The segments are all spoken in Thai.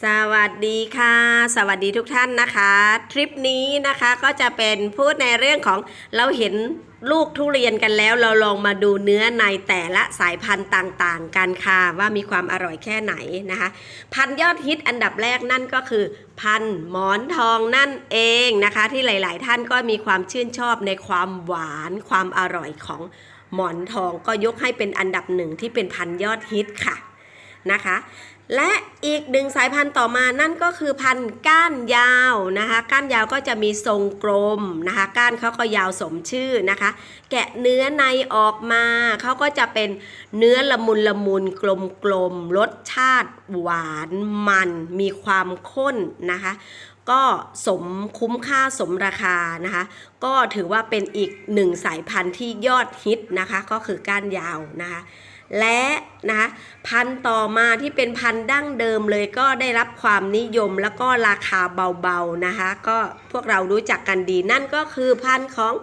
สวัสดีค่ะ สวัสดีทุกท่านนะคะ ทริปนี้นะคะก็จะเป็นพูดในเรื่องของเราเห็นลูกทุเรียนกันแล้ว เราลองมาดูเนื้อในแต่ละสายพันธุ์ต่างๆ กันค่ะ ว่ามีความอร่อยแค่ไหนนะคะ พันธุ์ยอดฮิตอันดับแรกนั่นก็คือ พันธุ์หมอนทองนั่นเองนะคะ ที่หลาย ๆ ท่านก็มีความชื่นชอบในความหวานความอร่อยของหมอนทองก็ยกให้เป็นอันดับหนึ่งที่เป็นพันธุ์ยอดฮิตค่ะ นะคะ และอีกหนึ่งสายพันธุ์ต่อมานั่นก็คือพันธุ์ก้านยาวนะคะ ก้านยาวก็จะมีทรงกลมนะคะ ก้านเขาก็ยาวสมชื่อนะคะ แกะเนื้อในออกมาเขาก็จะเป็นเนื้อละมุนละมุนกลมกลมรสชาติหวานมัน มีความข้นนะคะก็สมคุ้มค่าสมราคานะคะ ก็ถือว่าเป็นอีกหนึ่งสายพันธุ์ที่ยอดฮิตนะคะ ก็คือก้านยาวนะคะ และนะคะพันต่อมาที่เป็นพันดั้งเดิมเลยก็ได้รับความนิยมแล้วก็ราคาเบาๆนะคะ ก็พวกเรารู้จักกันดีนั่นก็คือพันของ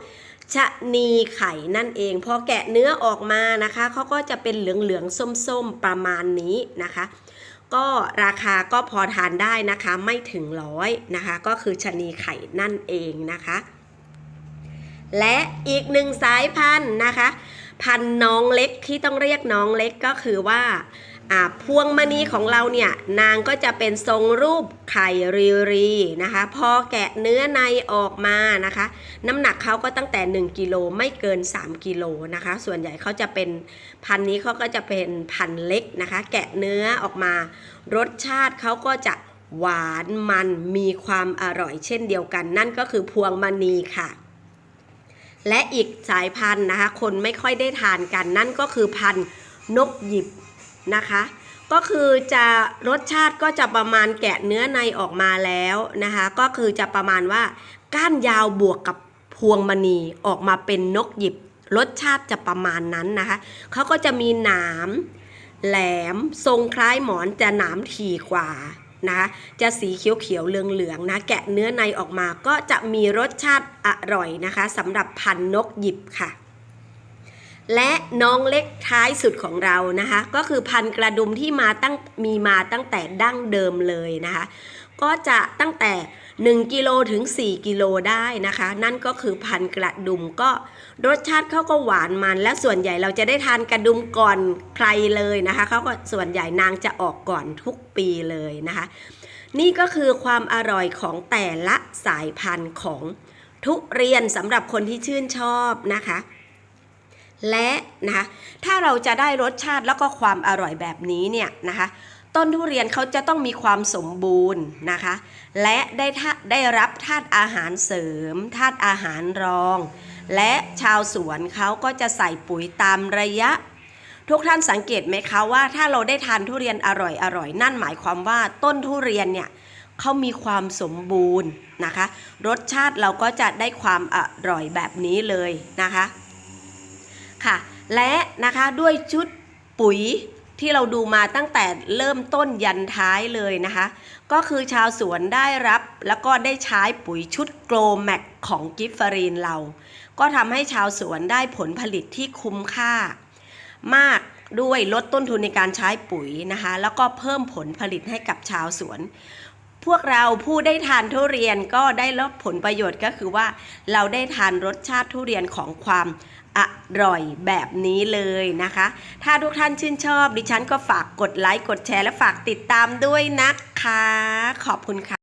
ชะนีไข่นั่นเองพอแกะเนื้อออกมานะคะเขาก็จะเป็นเหลืองๆส้มๆประมาณนี้นะคะ ก็ราคาก็พอทานได้นะคะไม่ถึงร้อยนะคะ ก็คือชะนีไข่นั่นเองนะคะ และอีกหนึ่งสายพันธุ์นะคะ พันน้องเล็กที่ต้องเรียกน้องเล็กก็คือว่าพวงมณีของเราเนี่ยนางก็จะเป็นทรงรูปไข่รีรีนะคะ พอแกะเนื้อในออกมานะคะ น้ำหนักเขาก็ตั้งแต่ 1กิโลไม่เกิน 3กิโลนะคะ ส่วนใหญ่เขาจะเป็นพันนี้เขาก็จะเป็นพันเล็กนะคะ แกะเนื้อออกมา รสชาติเขาก็จะหวานมันมีความอร่อยเช่นเดียวกัน นั่นก็คือพวงมณีค่ะ และอีกสายพันธุ์นะคะ คนไม่ค่อยได้ทานกัน นั่นก็คือพันธุ์นกหยิบนะคะ ก็คือจะรสชาติก็จะประมาณแกะเนื้อในออกมาแล้วนะคะ ก็คือจะประมาณว่าก้านยาวบวกกับพวงมณีออกมาเป็นนกหยิบ รสชาติจะประมาณนั้นนะคะเขาก็จะมีหนามแหลมทรงคล้ายหมอนจะหนามถี่กว่า นะคะจะสีเขียวๆเหลืองๆนะแกะเนื้อในออกมาก็จะมีรสชาติอร่อยนะคะสำหรับพันนกหยิบค่ะ และน้องเล็กท้ายสุดของเรานะคะ ก็คือพันกระดุมที่มาตั้งมีมาตั้งแต่ดั้งเดิมเลยนะคะ ก็จะตั้งแต่ 1กิโลถึง 4 กิโลได้นะคะ นั่นก็คือพันกระดุมก็รสชาติเขาก็หวานมัน และส่วนใหญ่เราจะได้ทานกระดุมก่อนใครเลยนะคะเขาก็ส่วนใหญ่นางจะออกก่อนทุกปีเลยนะคะ นี่ก็คือความอร่อยของแต่ละสายพันธุ์ของทุเรียนสำหรับคนที่ชื่นชอบนะคะ และนะคะถ้าเราจะได้รสชาติแล้วก็ความอร่อยแบบนี้เนี่ยนะคะต้นทุเรียนเขาจะต้องมีความสมบูรณ์นะคะ และได้ได้รับธาตุอาหารเสริมธาตุอาหารรอง และชาวสวนเขาก็จะใส่ปุ๋ยตามระยะ ทุกท่านสังเกตไหมคะว่า ถ้าเราได้ทานทุเรียนอร่อยอร่อยนั่นหมายความว่าต้นทุเรียนเนี่ยเขามีความสมบูรณ์นะคะ รสชาติเราก็จะได้ความอร่อยแบบนี้เลยนะคะ ค่ะ และนะคะด้วยชุดปุ๋ยที่เราดูมาตั้งแต่เริ่มต้นยันท้ายเลยนะคะ ก็คือชาวสวนได้รับแล้วก็ได้ใช้ปุ๋ยชุดโกลแมกของกิฟฟารีนเรา ก็ทำให้ชาวสวนได้ผลผลิตที่คุ้มค่า มากด้วยลดต้นทุนในการใช้ปุ๋ยนะคะ แล้วก็เพิ่มผลผลิตให้กับชาวสวน พวกเราผู้ได้ทานทุเรียนก็ได้รับผลประโยชน์ก็คือว่า เราได้ทานรสชาติทุเรียนของความอร่อยแบบนี้เลยนะคะ ถ้าทุกท่านชื่นชอบ ดิฉันก็ฝากกดไลค์ กดแชร์และฝากติดตามด้วยนะคะ ขอบคุณค่ะ